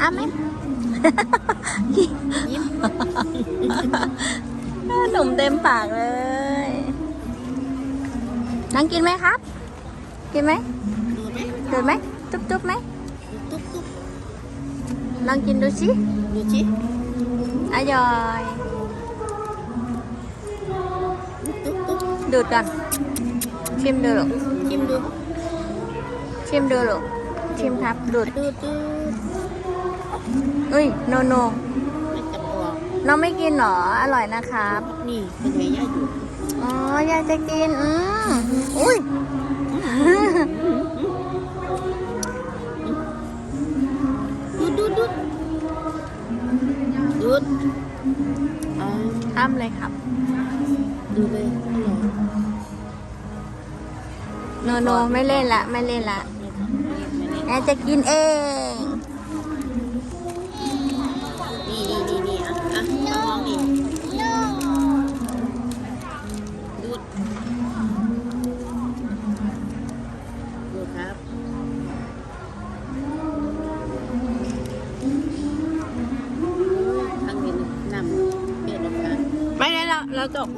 อ้าไหมยิ้มขนมเต็มปากเลยนังกินไหมครับ กินไหมดูไหมดูดไหมจุ๊บจุ๊บไหมตุ๊บตุ๊บลองกินดูสิดูชิอร่อยตุ๊บตุ๊บดูดก่อนชิมดูลูกชิมดูชิมดูลูกชิมครับดูดดูดู อุ้ยโนโนไม่จับออกน้องไม่กินเหรอ อร่อยนะครับ นี่เป็นไงย่าอยู่อ๋ออยากจะกิน อืมอุ้ย ดูดูดูดูดเอาอ้ำเลยครับ ดูเลยอร่อยโนโนไม่เล่นละ ไม่เล่นละนี่ค่ะนี่แม่จะกินเอง 劳动